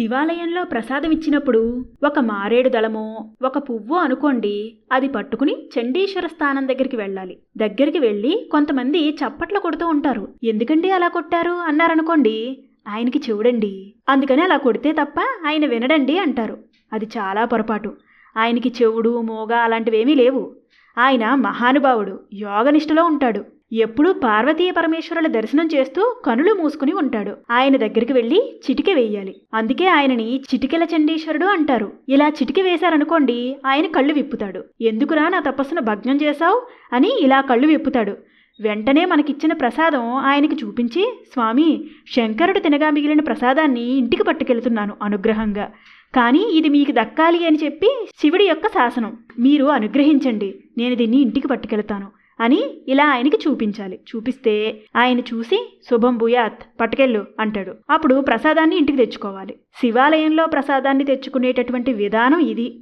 శివాలయంలో ప్రసాదం ఇచ్చినప్పుడు ఒక మారేడు దళమో ఒక పువ్వు అనుకోండి అది పట్టుకుని చండీశ్వర స్థానం దగ్గరికి వెళ్ళాలి. దగ్గరికి వెళ్ళి కొంతమంది చప్పట్లు కొడుతూ ఉంటారు. ఎందుకండి అలా కొట్టారు? అన్నారనుకోండి ఆయనకి చెవుడండి. అందుకని అలా కొడితే తప్ప ఆయన వినడండి అంటారు. అది చాలా పొరపాటు. ఆయనకి చెవుడు మోగ అలాంటివేమీ లేవు. ఆయన మహానుభావుడు యోగనిష్టలో ఉంటాడు. ఎప్పుడూ పార్వతీ పరమేశ్వరుల దర్శనం చేస్తూ కనులు మూసుకుని ఉంటాడు. ఆయన దగ్గరికి వెళ్ళి చిటిక వేయాలి. అందుకే ఆయనని చిటికెల చండీశ్వరుడు అంటారు. ఇలా చిటిక వేశారనుకోండి ఆయన కళ్ళు విప్పుతాడు. ఎందుకురా నా తపస్సును భగ్నం చేశావు? అని ఇలా కళ్ళు విప్పుతాడు. వెంటనే మనకిచ్చిన ప్రసాదం ఆయనకి చూపించి స్వామి శంకరుడు తినగా మిగిలిన ప్రసాదాన్ని ఇంటికి పట్టుకెళ్తున్నాను అనుగ్రహంగా. కానీ ఇది మీకు దక్కాలి అని చెప్పి శివుడి యొక్క శాసనం. మీరు అనుగ్రహించండి. నేను దీన్ని ఇంటికి పట్టుకెళ్తాను. అని ఇలా ఆయనకి చూపించాలి. చూపిస్తే ఆయన చూసి శుభం భూయాత్ పట్టుకెళ్ళు అంటాడు. అప్పుడు ప్రసాదాన్ని ఇంటికి తెచ్చుకోవాలి. శివాలయంలో ప్రసాదాన్ని తెచ్చుకునేటటువంటి విధానం ఇది.